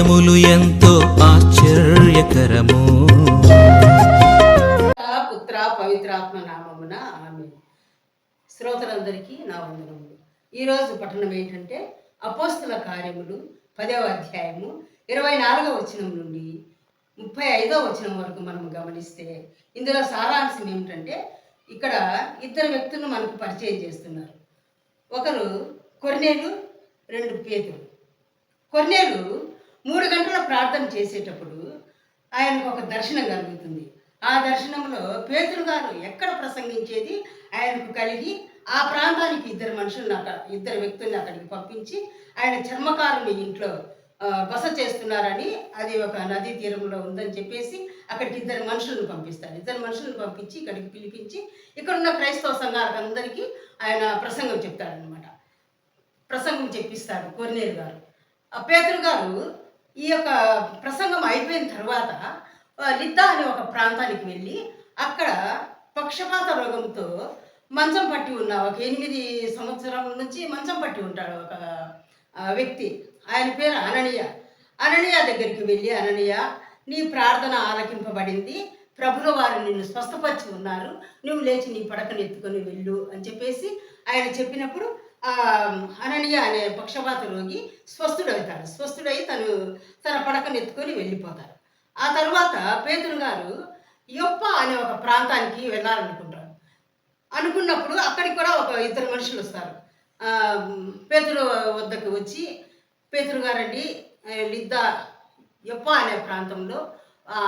కార్యములు ఎంతో ఆశ్చర్యకరము. పుత్ర పవిత్రాత్మ నామమున ఆమె శ్రోతలందరికీ నా వందనములు. ఈరోజు పట్టణం ఏంటంటే అపోస్తుల కార్యములు పదవ అధ్యాయము ఇరవై నాలుగవ వచనం నుండి ముప్పై ఐదవ వచనం వరకు మనం గమనిస్తే ఇందులో సారాంశం ఏమిటంటే ఇక్కడ ఇద్దరు వ్యక్తులను మనకు పరిచయం చేస్తున్నారు. ఒకరు కొర్నేలు రెండు పేతులు కొన్నేళ్ళు మూడు గంటల ప్రార్థన చేసేటప్పుడు ఆయనకు ఒక దర్శనం కలుగుతుంది. ఆ దర్శనంలో పేతులు గారు ఎక్కడ ప్రసంగించేది? ఆయనకు కలిగి ఆ ప్రాంతానికి ఇద్దరు మనుషులను అక్కడ ఇద్దరు వ్యక్తుల్ని అక్కడికి పంపించి ఆయన చర్మకారుని ఇంట్లో బస చేస్తున్నారని అది ఒక నదీ తీరంలో ఉందని చెప్పేసి అక్కడికి ఇద్దరు మనుషులను పంపిస్తారు. ఇద్దరు మనుషులను పంపించి ఇక్కడికి పిలిపించి ఇక్కడ ఉన్న క్రైస్తవ సంఘాలకు అందరికీ ఆయన ప్రసంగం చెప్తాడనమాట ప్రసంగం చెప్పిస్తాడు కొర్నేలు గారు. ఆ పేతురు గారు ఈ యొక్క ప్రసంగం అయిపోయిన తర్వాత లిద్దా అనే ఒక ప్రాంతానికి వెళ్ళి అక్కడ పక్షపాత రోగంతో మంచం పట్టి ఉన్న ఒక ఎనిమిది సంవత్సరాల నుంచి మంచం పట్టి ఉంటాడు ఒక వ్యక్తి. ఆయన పేరు అననీయ. అననీయ దగ్గరికి వెళ్ళి అననీయ నీ ప్రార్థన ఆలకింపబడింది. ప్రభుల వారు నిన్ను స్వస్థపరిచి ఉన్నారు. నువ్వు లేచి నీ పడకను ఎత్తుకొని వెళ్ళు అని చెప్పేసి ఆయన చెప్పినప్పుడు అననీయ అనే పక్షపాత రోగి స్వస్థుడవుతాడు. స్వస్థుడై తను తన పడకను ఎత్తుకొని వెళ్ళిపోతారు ఆ తర్వాత పేతురు గారు యొప్ప అనే ఒక ప్రాంతానికి వెళ్ళాలనుకుంటారు. అనుకున్నప్పుడు అక్కడికి కూడా ఒక ఇద్దరు మనుషులు వస్తారు. ఆ, పేతురు వద్దకు వచ్చి పేతురు గారండి లిద్దా యొప్ప అనే ప్రాంతంలో ఆ,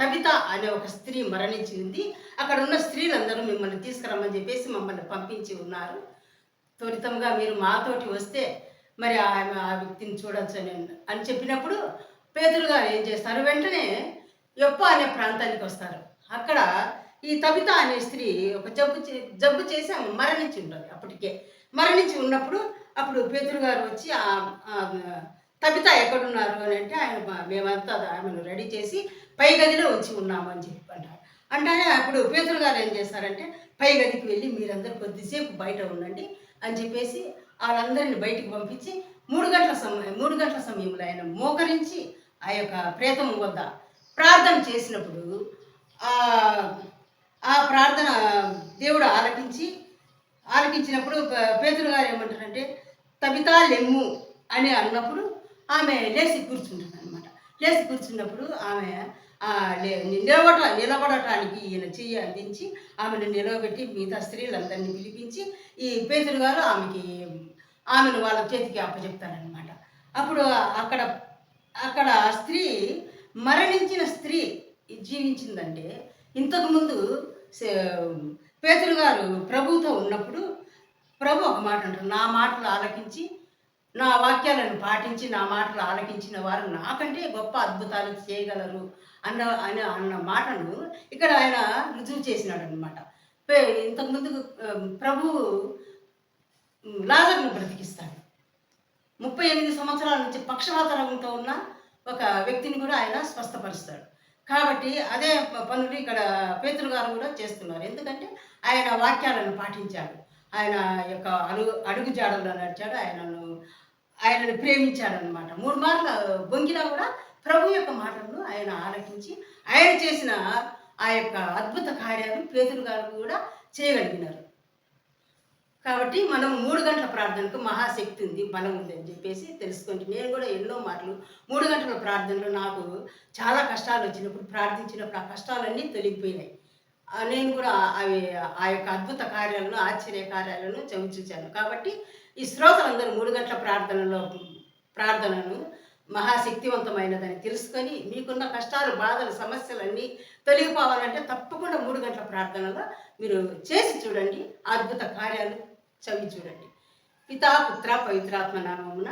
తబిత అనే ఒక స్త్రీ మరణించి ఉంది అక్కడ ఉన్న స్త్రీలందరూ మిమ్మల్ని తీసుకురమ్మని చెప్పేసి మమ్మల్ని పంపించి ఉన్నారు. త్వరితంగా మీరు మాతోటి వస్తే మరి ఆమె ఆ వ్యక్తిని చూడొచ్చు అని అని చెప్పినప్పుడు పేదలు గారు ఏం చేస్తారు? వెంటనే యొప్ప అనే ప్రాంతానికి వస్తారు. అక్కడ ఈ తబిత అనే స్త్రీ ఒక జబ్బు చే జబ్బు చేసి ఆమె మరణించి ఉంటుంది అప్పటికే. మరణించి ఉన్నప్పుడు అప్పుడు పేదలు గారు వచ్చి ఆ తబిత ఎక్కడున్నారు అని అంటే ఆయన మేమంతా ఆమెను రెడీ చేసి పై గదిలో వచ్చి ఉన్నాము అని చెప్పి అంటారు. అంటే అప్పుడు పేదలు గారు ఏం చేస్తారంటే పై గదికి వెళ్ళి మీరందరూ కొద్దిసేపు బయట ఉండండి అని చెప్పేసి వాళ్ళందరిని బయటికి పంపించి మూడు గంటల సమయం మూడు గంటల సమయంలో ఆయన మోకరించి ఆ యొక్క ప్రేతం వద్ద ప్రార్థన చేసినప్పుడు ఆ ప్రార్థన దేవుడు ఆలకించి ఆలకించినప్పుడు పేదలు గారు ఏమంటారంటే తబితా లెమ్ము అని అన్నప్పుడు ఆమె లేచి కూర్చుంటుంది అనమాట లేచి కూర్చున్నప్పుడు ఆమె నిలబడ నిలబడటానికి ఈయన చెయ్యి అందించి ఆమెను నిలవబెట్టి మిగతా స్త్రీలందరినీ పిలిపించి ఈ పేతురు గారు ఆమెకి ఆమెను వాళ్ళ చేతికి అప్పచెప్తారనమాట అప్పుడు అక్కడ అక్కడ స్త్రీ మరణించిన స్త్రీ జీవించిందంటే ఇంతకుముందు సే- గారు ప్రభుతో ఉన్నప్పుడు ప్రభు ఒక మాట అంటారు నా మాటలు ఆలకించి నా వాక్యాలను పాటించి నా మాటలు ఆలకించిన వారు నాకంటే గొప్ప అద్భుతాలు చేయగలరు అన్న ఆయన అన్న మాటను ఇక్కడ ఆయన రుజువు చేసినాడు అనమాట ఇంతకుముందు ప్రభు లాజర్ను బ్రతికిస్తాడు. ముప్పై ఎనిమిది సంవత్సరాల నుంచి పక్షవాత ఉన్న ఒక వ్యక్తిని కూడా ఆయన స్వస్థపరుస్తాడు. కాబట్టి అదే పనులు ఇక్కడ పేతులు గారు కూడా చేస్తున్నారు. ఎందుకంటే ఆయన వాక్యాలను పాటించాడు. ఆయన యొక్క అడుగు అడుగు జాడల్లో నడిచాడు. ఆయనను ఆయనను ప్రేమించాడనమాట మూడు మార్లు బొంగినా కూడా ప్రభు యొక్క మాటలను ఆయన ఆలకించి ఆయన చేసిన ఆ యొక్క అద్భుత కార్యాలు పేతురు గారు కూడా చేయగలిగినారు. కాబట్టి మనం మూడు గంటల ప్రార్థనకు మహాశక్తి ఉంది బలం ఉంది అని చెప్పేసి తెలుసుకుంటే నేను కూడా ఎన్నో మాటలు మూడు గంటల ప్రార్థనలో నాకు చాలా కష్టాలు వచ్చినప్పుడు ప్రార్థించినప్పుడు ఆ కష్టాలన్నీ తొలగిపోయినాయి. నేను కూడా అవి ఆ యొక్క అద్భుత కార్యాలను ఆశ్చర్య కార్యాలను చవిచూచాను. కాబట్టి ఈ శ్రోతలందరూ మూడు గంటల ప్రార్థనలో ప్రార్థనను మహాశక్తివంతమైనదని తెలుసుకొని మీకున్న కష్టాలు బాధలు సమస్యలన్నీ తొలగిపోవాలంటే తప్పకుండా మూడు గంటల ప్రార్థనలో మీరు చేసి చూడండి. అద్భుత కార్యాలు చవి చూడండి. పితా పుత్ర పవిత్రాత్మ నామమున